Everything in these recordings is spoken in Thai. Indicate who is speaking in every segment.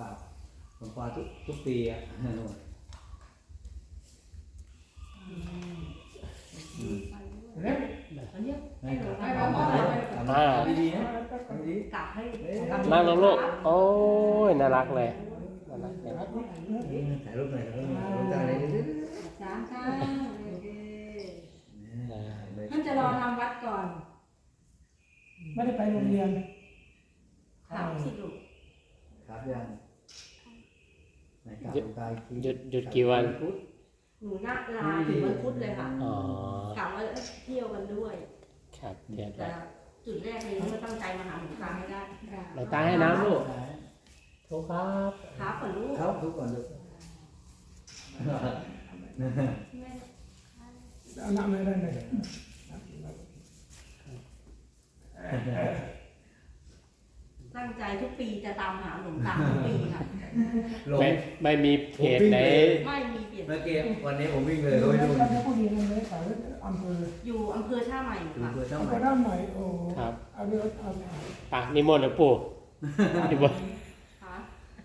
Speaker 1: ครับหลวงพ่อทุกทุกปีอะ
Speaker 2: เล็บ
Speaker 1: ให้ครับ
Speaker 2: ให้พ่อพ่อเลย
Speaker 1: ทำดีๆนะดี
Speaker 3: กลับให้
Speaker 4: นั่งลงลูกโอ้ยน่ารักเลยน่ารักเลย
Speaker 1: ถ่ายรูปหน่อยถ่ายรูปหน่อยรูปหน่อยเดี๋ย
Speaker 3: สามครั้งโอเค
Speaker 1: ๆ
Speaker 3: ท่านจะรอทำวัดก่อน
Speaker 2: ไม่ได้ไปโรงเรียน
Speaker 3: ถามสิลูก
Speaker 1: ครับยัง หนกลับตายที
Speaker 4: หยุดหยุดกี่วัน
Speaker 1: พุธ
Speaker 3: หนูนัดลาถึงวันพุธเลยค่ะ
Speaker 4: อ๋อก
Speaker 3: ลับว่าเที่ยวกันด้วย
Speaker 4: ครับเดี๋ยว
Speaker 3: แต่จุดแรกเลยก็ตั้งใจมาหาหลวงตาให้ได้
Speaker 4: เราตาให้น้ำลูกโทษครับ
Speaker 3: ครับก่อนลูก
Speaker 1: เขาทุกคนลูก
Speaker 2: เอาน้ำไม่ได้เลย
Speaker 3: ตั้งใจทุกปีจะตามหาหลวงตาทุกปีค่ะ
Speaker 1: ลง
Speaker 4: ไม่ไม่มีเพจไหน
Speaker 3: ไม่มีเปลี่ยน
Speaker 1: เมื่อกี้วันนี้ผมวิ่งเลย
Speaker 2: เรา
Speaker 1: โอ้ย
Speaker 2: จะ
Speaker 1: ดู
Speaker 2: จะผู้ดีนั่นเลยสายอำเภอ
Speaker 3: อยู่อำเภอท่าใหม่
Speaker 1: ดู
Speaker 3: ค่ะ
Speaker 1: เพื่อเท่า
Speaker 2: อำ
Speaker 1: ไห
Speaker 2: เภ
Speaker 1: ร่
Speaker 2: อด้านไหนโอ้
Speaker 4: ครับ
Speaker 2: เอาเรือเอา
Speaker 4: ปะนิมนต์หลวงปู่นิมนต์
Speaker 3: ค่ะ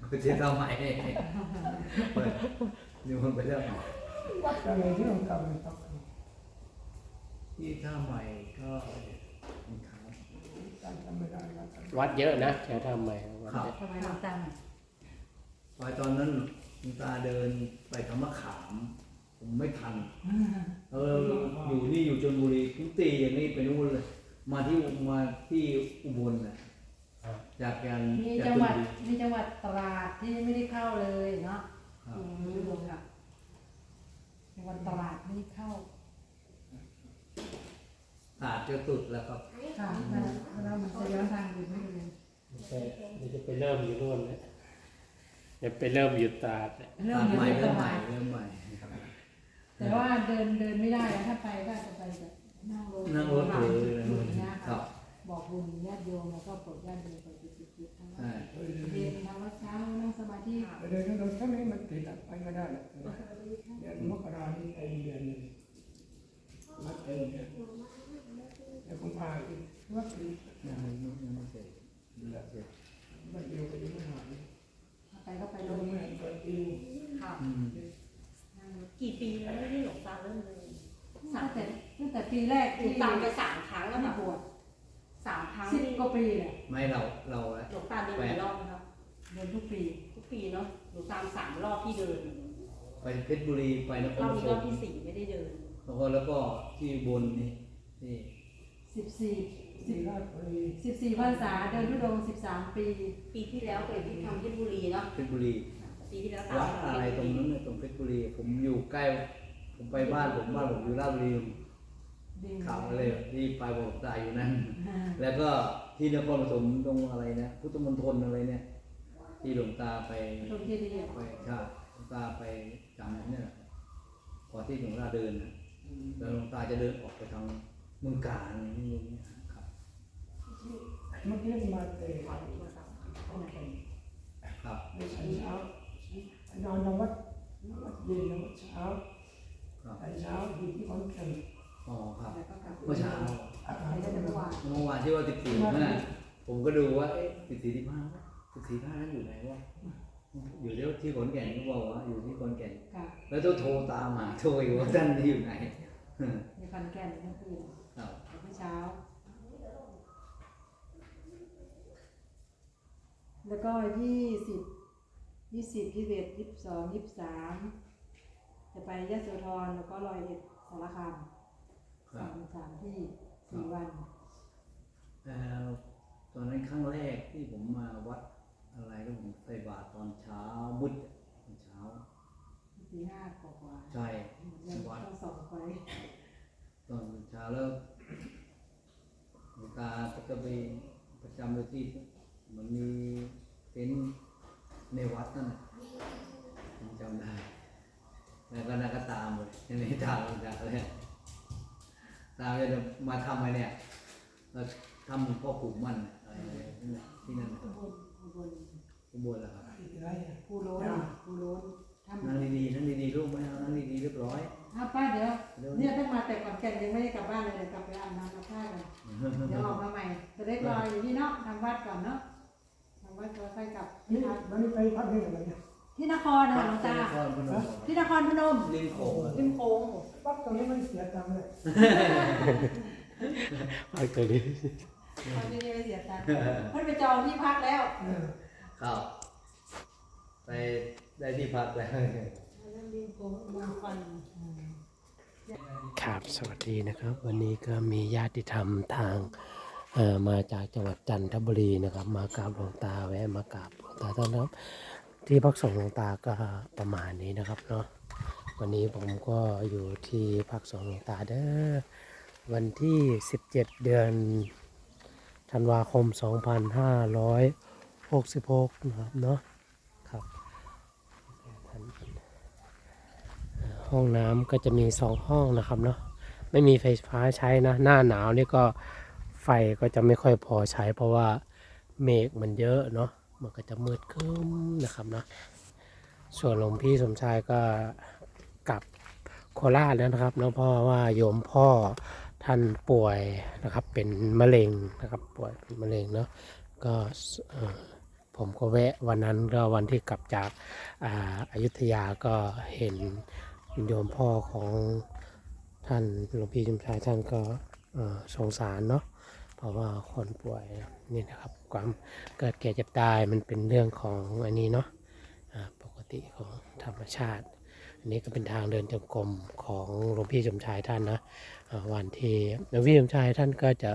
Speaker 1: เพื่อเท่าไหร่ดูมันไปแล้ว
Speaker 2: วัดอะไรที่เราทำในตัก
Speaker 1: ที่ท่าใหม่ก็มีขาว
Speaker 2: การทำไม่ได้นะ
Speaker 4: วัดเยอะนะแถวทำไมวัด
Speaker 1: ครับ
Speaker 4: เยอะ
Speaker 3: ทำไมหลวงตา
Speaker 1: ไปตอนนั้นคุณตาเดินไปทำมะขาม ผมไม่ทัน เอออยู่นี่อยู่ชนบุรีทุกตีอย่างนี้ไปนู่นเลย มาที่มาที่อุบลน่ะจากการ
Speaker 5: มี
Speaker 1: จาก
Speaker 5: จัง
Speaker 1: ช
Speaker 5: ห
Speaker 1: ล
Speaker 5: วัด
Speaker 1: บุรี
Speaker 5: มีจังหวัดตราดที่ไม่ได้เข้าเลยเนาะ
Speaker 1: ครับ
Speaker 3: อืมค่ะ
Speaker 5: จังหวัดตราดไม่ได้เข้า
Speaker 1: ตาดจะสุดแล้วครับ
Speaker 5: ค่ะแล้วมันจะย้อนทางอยู่ไม่เลย
Speaker 4: เดี๋ยวจะไปเริ่มอยู่นู่นนะเดี๋ย วไปเริ่มอยู่ตราดเนี่ย
Speaker 5: เริ่
Speaker 1: ตามด
Speaker 5: อยู่
Speaker 1: ใหม่
Speaker 5: ที่ต
Speaker 1: เริ่มให
Speaker 5: รา
Speaker 1: ม่
Speaker 5: ด
Speaker 1: เริ่มใหม่ครับ
Speaker 5: แต่ว่าเดินเดินไม่ได้นะถ้าไปก็จะไปแบบนั่งรถ
Speaker 1: นั่งรถเลย
Speaker 5: อย่างเงี้ย
Speaker 1: ครั
Speaker 5: ค่ะ
Speaker 1: บ
Speaker 5: บอกบุญญาติโยมแล้วก็โปรดญาติโยมไปจุดจุดจุดทั้งวั
Speaker 1: ใช่
Speaker 5: นเรียนทำวัดเช้านั่งสมาธิ
Speaker 2: เดินเราถ้าไม่มันติดไปไม่ได้หรอกเดือนมกรานี่ไอเดือนนึงมัดเองเนี่ยแต่ผมพาอีกว่าปี
Speaker 1: ยังไม่ยังไม่เสร็จดูแลเสร็จ
Speaker 2: มันเดียวไปยังไม่หาย
Speaker 5: ไปก็ไป
Speaker 2: ไป
Speaker 5: ล
Speaker 2: ล
Speaker 5: ง
Speaker 2: งแม่ก็ปี
Speaker 3: ค่ะ
Speaker 1: อืม
Speaker 3: กี่ปีแล้วที่หลวงตาเริ่มเลยสา
Speaker 5: ตั้
Speaker 3: ม
Speaker 5: งแต่ตั้งแต่ปีแรก
Speaker 3: หลว
Speaker 5: ที่
Speaker 3: งตาไปสามครั้งแล้ว
Speaker 5: ที่
Speaker 3: ค่ะ
Speaker 5: บวช
Speaker 3: สามครั้ง
Speaker 5: สิบ
Speaker 3: ที่
Speaker 5: กว่าปีแหละ
Speaker 1: ไม่เราเราอะ
Speaker 3: หลวงตาเดินกี่รอบนะครับ
Speaker 5: เดินทุกปี
Speaker 3: ทุกปีเนาะหลวงตาสามรอบที่เดิน
Speaker 1: ไปเพชรบุรีไปนค
Speaker 3: ร
Speaker 1: ร
Speaker 3: อบ
Speaker 1: ป
Speaker 3: นี้
Speaker 1: ฐ
Speaker 3: รอบ
Speaker 1: ม
Speaker 3: ที่สี่ไม่ได้เดิน
Speaker 1: แล้วก็แล้วก็ที่บนนี่ที่
Speaker 5: สิบสี่
Speaker 2: สี่ราชบุรี
Speaker 5: สิบสี่พรรษาเดินทุดงสิบสามปี
Speaker 3: ปีที่แล้วไปที่ทำเพชรบุรีเนาะ
Speaker 1: เพชรบุรี
Speaker 3: ปีที่แล้วตาม
Speaker 1: วัด
Speaker 3: ทำ
Speaker 1: อะไร
Speaker 3: เพช
Speaker 1: ต
Speaker 3: ร
Speaker 1: รง
Speaker 3: บุรี
Speaker 1: นั้นน่ะตรงเพชรบุรี ผมอยู่ใกล้ ผมไปบ้านผมบ้านผมอยู่ราชบุรี
Speaker 5: ดิ่ง
Speaker 1: ข่าวเลยที่ไปบอกตายอยู่นั่นแล้วก็ที่นครปฐมตรงอะไรนะพุทธมณฑลอะไรเนี่ย ที่หลวงตาไป
Speaker 5: ตรงที่ดีอะ
Speaker 1: ไปใช่หลวงตาไปจำเนี่ยแหละก่อนที่หลวงตาเดินนะแล้วหลวงตาจะเดินออกไปทางเมืองกาญอะไรนี่อย่างเงี้ยครับ
Speaker 2: เมื่อกี้มาเตะ
Speaker 1: ครับ
Speaker 2: ในเช้อนนวัดนวัดเย็นนวัดเช้า
Speaker 1: ครับ
Speaker 2: แต่เช้าอยู่ที่ขอนแก่น
Speaker 1: อ๋อครับ
Speaker 5: แล้วก็กลับ
Speaker 1: เมื่อเช้า
Speaker 2: อาหารก็จะ
Speaker 5: เมื่อวาน
Speaker 1: เมื่อวานที่ว่าติดสี่ห้าผมก็ดูว่าเอ๊ะติดสี่ที่ห้าติดสี่ห้านั้นอยู่ไหนวะอยู่ที่ที่ขอนแก่นก็บอกว่าอยู่ที่ขอนแก่นแล้วต้องโทรตามหาโทรอยู่ว่าท่านอยู่ไหน
Speaker 5: ในคอนแก่นเมื่อคืน
Speaker 1: ครับ
Speaker 5: เมื่อเช้า แล้วก็ยี่สิบ ยี่สิบยี่สิบเอ็ดยี่สิบสองยี่สิบสามจะไปยะโสธรแล้วก็ลอยเอ็ดสารคาม
Speaker 1: ครั
Speaker 5: สา
Speaker 1: บ
Speaker 5: มสามที่สี่วัน
Speaker 1: เอ่อตอนนั้นครั้งแรกที่ผมมาวัดอะไรก็ผมใส่บาตรตอนเช้ามืดตอนเช้า
Speaker 5: ตีห้ากว่า
Speaker 1: ใช่
Speaker 5: ๆยังต้องส่องไป
Speaker 1: ตอนเช้าแล้วหลวงตาก็จะไปประจำอยู่ที่เหมันมีเต็นท์ในวัดนั่นแหละผมจำได้ แล้วก็นักก็ตามเลยยังไม่ตามหลวงตาเลยตามจะมาทำอะ ไรเนี่ยเราทำหลวงพ่อผูกมันอะไรนั่นแหละที่นั่นน่ะ
Speaker 5: อุบลอุบล
Speaker 1: อุบลแล้วครับ
Speaker 2: ที่ไรอะ
Speaker 5: ผู้โล้นผู้โล้นทำ
Speaker 1: นั่งดีๆนั่งดีๆลูกไม่เอานั่งดีๆเรียบร้อย
Speaker 5: อ้าวป้าเดี๋ยวเนี่ยต้องมาแต่ก่อนแก่นยังไม่ได้กลับบ้านเลยเดี๋ยวกลับไปอาบน้ำมาผ้ากันเดี๋ยวออกมาใหม่จะได้รออยู่ที่เนาะทำวัดก่อนเนาะทำว่าจะไปกลับ
Speaker 2: นี่มันนี่ไปพักที่ไหนเนี่ย
Speaker 5: ที่นครนะคะหลวงตา
Speaker 1: นครพนม
Speaker 5: ที่นครพนม
Speaker 1: ริมโขงอะ
Speaker 5: ริมโค้ง
Speaker 2: พักตรงนี้มันเสียตังค์เลย
Speaker 4: ไอ้ตัวนี้
Speaker 5: ตอนนี้ไม่เสียตังค์เพิ่นไปจองที่พักแล้ว
Speaker 2: เออ
Speaker 1: ครับไปได้ที่พักแล้ว
Speaker 5: ริมโค้งเมืองฟัน
Speaker 4: ครับสวัสดีนะครับ วันนี้ก็มีญาติธรรมทางเอ่อมาจากจังหวัดจันทบุรีนะครับ มากราบหลวงตาแวะมากราบหลวงตาท่านนะครับที่พักสงฆ์หลวงตาก็ประมาณนี้นะครับเนาะวันนี้ผมก็อยู่ที่พักสงฆ์หลวงตาเด้อ วันที่ 17 เดือนธันวาคม 2566 นะครับเนาะครับห้องน้ำก็จะมีสองห้องนะครับเนาะไม่มีไฟฟ้าใช้นะ หน้าหนาวนี่ก็ไฟก็จะไม่ค่อยพอใช้ เพราะว่าเมฆมันเยอะเนาะมันก็จะมืดครึ้มนะครับเนาะส่วนหลวงพี่สมชายก็กลับโคราชแล้วนะครับเนาะเพราะว่าโยมพ่อ ท่านป่วยนะครับเป็นมะเร็งนะครับป่วยเป็นมะเร็งเนาะก็ผมก็แวะวันนั้นก็วันที่กลับจากอาอายุทยาก็เห็นโยมพ่อของท่านหลวงพี่จุมชายท่านก็สงสารเนาะเพราะว่าคนป่วยนี่นะครับความเกิดแก่เจ็บตายมันเป็นเรื่องของอันนี้เนาะปกติของธรรมชาติ อันนี้ก็เป็นทางเดินจงกรมของหลวงพี่สมชายท่านนะวันที่หลวงพี่สมชายท่านก็จะ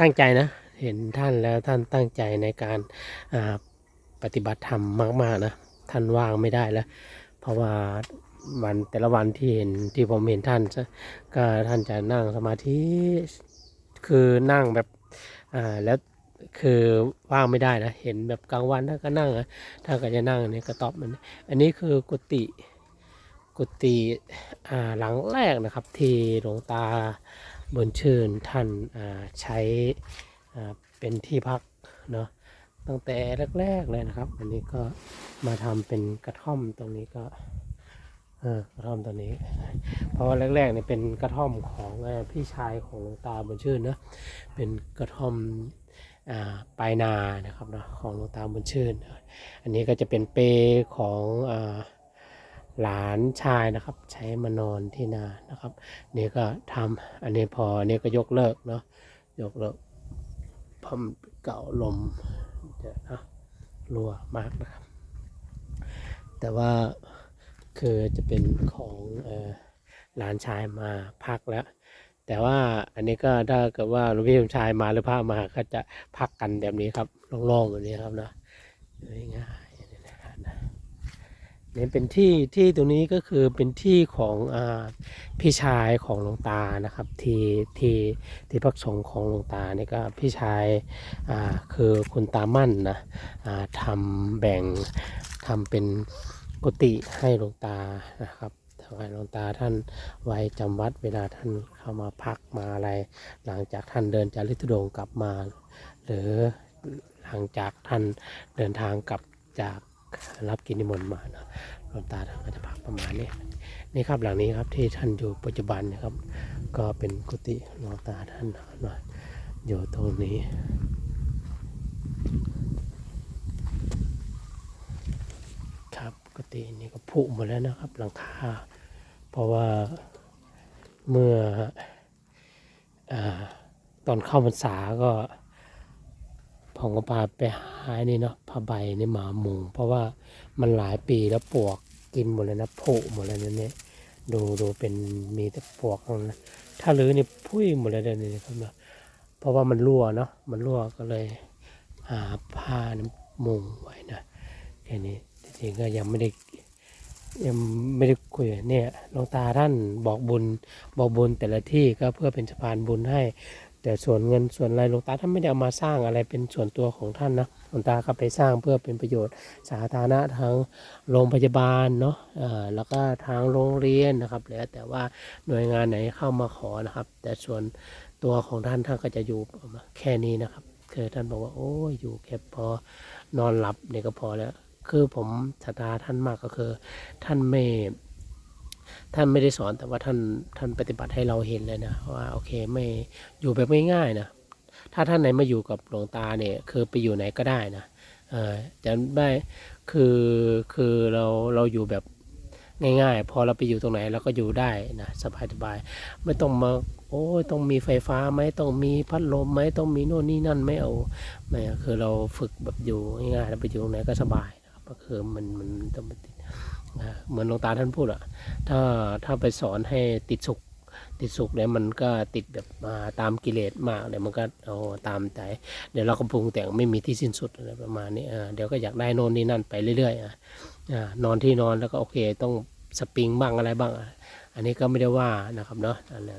Speaker 4: ตั้งใจนะ เห็นท่านแล้วท่านตั้งใจในการปฏิบัติธรรมมากๆนะท่านว่างไม่ได้แล้ว เพราะว่าวันแต่ละวันที่เห็นที่ผมเห็นท่านก็ท่านจะนั่งสมาธิคือนั่งแบบแล้ว คือว่างไม่ได้นะ เห็นแบบกลางวันท่าก็นั่งอะท่าก็จะนั่งในกระต๊อบมัน อันนี้คือกุฏิกุฏิอ่าหลังแรกนะครับ ที่หลวงตาบุญชื่นท่านอ่าใช้อ่าเป็นที่พักเนาะตั้งแต่แรกๆเลยนะครับ อันนี้ก็มาทำเป็นกระท่อมตรงนี้ก็กระท่อมตรงนี้ เพราะว่าแรกๆเนี่ยเป็นกระท่อมของพี่ชายของหลวงตาบุญชื่นเนะเป็นกระท่อม ปลายนานะครับเนาะของหลวงตาบุญชื่น อันนี้ก็จะเป็นเปของอหลานชายนะครับ ใช้มานอนที่นานะครับนี่ก็ทำอันนี้พออันนี้ก็ยกเลิกเนาะยกเลิกพมเก่าลมจะนะรัวมากนะครับ แต่ว่าคือจะเป็นของอหลานชายมาพักแล้ว แต่ว่าอันนี้ก็ถ้าเกิดว่าหลวงพี่สมชายมาหรือพระมาก็จะพักกันแบบนี้ครับโล่งๆแบบนี้ครับนะง่ายๆนี่นเป็นที่ที่ตรงนี้ก็คือเป็นที่ของอพี่ชายของหลวงตานะครับ ที่ที่ที่พักสงฆ์ของหลวงตานี่ก็พี่ชายาคือคุณตามั่นนะอ่าทำแบ่งทำเป็นกุฏิให้หลวงตานะครับ ถวายหลวงตาท่านไว้จำวัดเวลาท่านเข้ามาพักมาอะไร หลังจากท่านเดินจากลิทุดงกลับมา หรือหลังจากท่านเดินทางกลับจากรับกินนิมนต์มานะหลวงตาท่านก็จะพักประมาณนี้นี่ครับหลังนี้ครับที่ท่านอยู่ปัจจุบันนะครับ ก็เป็นกุฏิหลวงตาท่านนะอยู่ตรงนี้ครับปกตินี่ก็ผุหมดแล้วนะครับ หลังคา เพราะว่าเมื่ออตอนเข้าพรรษาก็ผมก็พาไปหานี่เนาะผ้าใบนี่มามุงเพราะว่ามันหลายปีแล้วปวกกินหมดเลยนะผุหมดเลยนะเนี่ยดูดูเป็นมีแต่ปวกทั้นะถ้ารื้อนี่พุ่ยหมดเลยเดี๋ยวนี่ครับนะเพราะว่ามันรั่วเนาะมันรั่วก็เลยหาผ้าหมุงไว้นะแค่นี้จริงๆก็ยังไม่ได้ ยังไม่ได้คุยเนี่ยหลวงตาท่านบอกบุญบอกบุญแต่ละที่ก็เพื่อเป็นสะพานบุญให้ แต่ส่วนเงินส่วนอะไรหลวงตาท่านไม่ได้เอามาสร้างอะไรเป็นส่วนตัวของท่านนะหลวงตาก็ไปสร้างเพื่อเป็นประโยชน์สาธารณะทางโรงพยาบาลเนาะแล้วก็ทางโรงเรียนนะครับแล้วแต่ว่าหน่วยงานไหนเข้ามาขอนะครับ แต่ส่วนตัวของท่านท่านก็จะอยู่แค่นี้นะครับคือท่านบอกว่าโอ้ยอยู่แค่พอนอนหลับเนี่ยก็พอแล้ว คือผมศรัทธาท่านมากก็คือ ท่านไม่ท่านไม่ได้สอนแต่ว่าท่านท่านปฏิบัติให้เราเห็นเลยนะว่าโอเคไม่อยู่แบบง่ายๆนะถ้าท่านไหนมาอยู่กับหลวงตาเนี่ยคือไปอยู่ไหนก็ได้นะเออจะได้คือคือเราเราอยู่แบบง่ายๆ พอเราไปอยู่ตรงไหนเราก็อยู่ได้นะสบายสบายๆไม่ต้องมาโอ้ยต้องมีไฟฟ้าไหมต้องมีพัดลมไหมต้องมีโน่นนี่นั่นไม่เอาไม่คือเราฝึกแบบอยู่ง่ายๆเราไปอยู่ตรงไหนก็สบาย นะครับก็คือมันมันต้องติดนะเหมือนหลวงตาท่านพูดอะถ้าถ้าไปสอนให้ติดสุข ติดสุขเนี่ยมันก็ติดแบบมาตามกิเลสมากเดี๋ยวมันก็เอาตามใจเดี๋ยวเราก็ปรุงแต่งไม่มีที่สิ้นสุดอะไรประมาณนี้อ่าเดี๋ยวก็อยากได้โน่นนี่นั่นไปเรื่อยๆอ่านอนที่นอนแล้วก็โอเคต้องสปริงบ้างอะไรบ้างอันนี้ก็ไม่ได้ว่านะครับเนาะ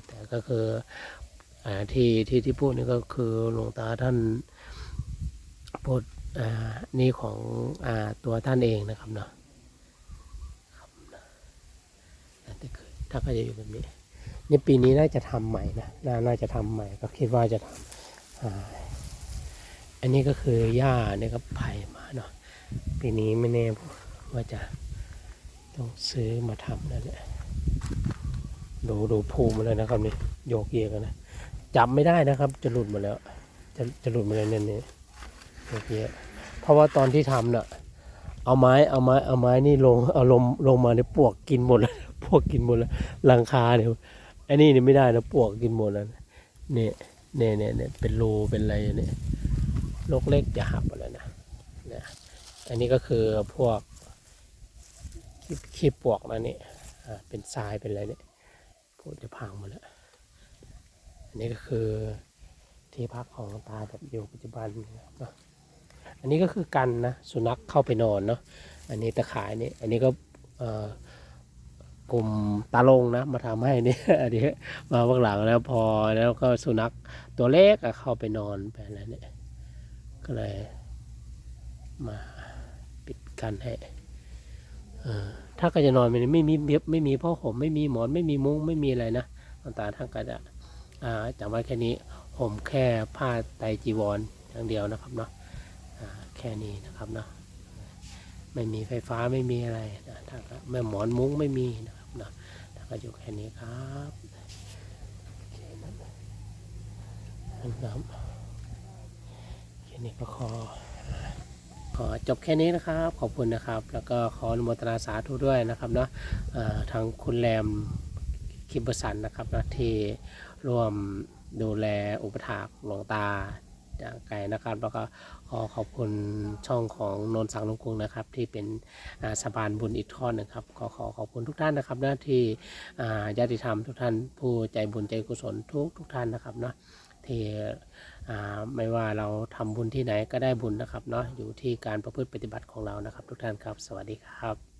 Speaker 4: แต่ก็คืออ่าที่ที่ที่พูดนี่ก็คือหลวงตาท่านพูด นี่ของอตัวท่านเองนะครับเนาะครับนะแต่คือถ้าก็จะอยู่แบบนี้ในปีนี้น่าจะทำใหม่นะน,น่าจะทำใหม่ก็คิดว่าจะทำอันนี้ก็คือหญ้าเนี่ยก็ไผ่มาเนาะปีนี้ไม่แน่ว่าจะต้องซื้อมาทำนั่นแหละดูดูภูมิเลยนะครับนี่โยกเยกกันนะจับไม่ได้นะครับ จะหลุดหมดแล้ว จะจะหลุดหมดเลยเนี่ย นี่โยกเยกเพราะว่าตอนที่ทำน่ะ เอาไม้เอาไม้เอาไม้นี่ลงเอาลมลงมาเนี่ยปวกกินหมดแล้วปวกกินหมดแล้วหลังคาเนี่ยไอันนี้นี่ยไม่ได้นะปวกกินหมดแล้วเนี่ยเนี่ยเนี่ยเนี่ยเป็นรูเป็นอะไรเนี่ยลกเล็กจะหับหมดแล้วนะนะอันนี้ก็คือพวกขี้ขี้ปวกนะนี่อ่าเป็นทรายเป็นอะไรเนี่ยพวกจะพังหมดแล้วอันนี้ก็คือที่พักของตาแบบอยู่ปัจจุบันนะ อันนี้ก็คือกันนะสุนัขเข้าไปนอนเนาะอันนี้ตะข่ายนี่อันนี้ก็กลุ่มตาลงนะมาทำให้นี่อันนี้มาเบื้องหลังแล้วพอแล้วก็สุนัขตัวเล็กเข้าไปนอนไปแล้วเนี่ยก็เลยมาปิดกันให้ถ้าก็จะนอนไม่ไม่มีเย็บไม่มีผ้าห่มไม่มีหมอนไม่มีมุ้งไม่มีอะไรนะตอนตาท่านก็จะอ่าจำไว้แค่นี้ห่มแค่ผ้าไตจีวรอย่างเดียวนะครับเนาะ แค่นี้นะครับเนาะไม่มีไฟฟ้าไม่มีอะไรนะถ้าก็แม่หมอนมุ้งไม่มีนะครับนะถ้าก็อยู่แค่นี้ครับนะครับแค่นี้ก็ขอขอจบแค่นี้นะครับ ขอบคุณนะครับ แล้วก็ขออนุโมทนาสาธุด้วยนะครับเนาะทางคุณแรมคิมบอร์สันนะครับนะที่ร่วมดูแลอุปถากหลวงตา อย่างไกลนะครับ แล้วก็ขอขอบคุณช่องของนนท์สังลุงกรุงนะครับ ที่เป็นอ่าสะพานบุญอีกทอดนะครับขอขอขอบคุณทุกท่านนะครับนะที่ญาติธรรมทุกท่านผู้ใจบุญใจกุศลทุกทุกท่านนะครับเนาะที่ไม่ว่าเราทำบุญที่ไหนก็ได้บุญนะครับเนาะอยู่ที่การประพฤติปฏิบัติของเรานะครับ ทุกท่านครับ สวัสดีครับ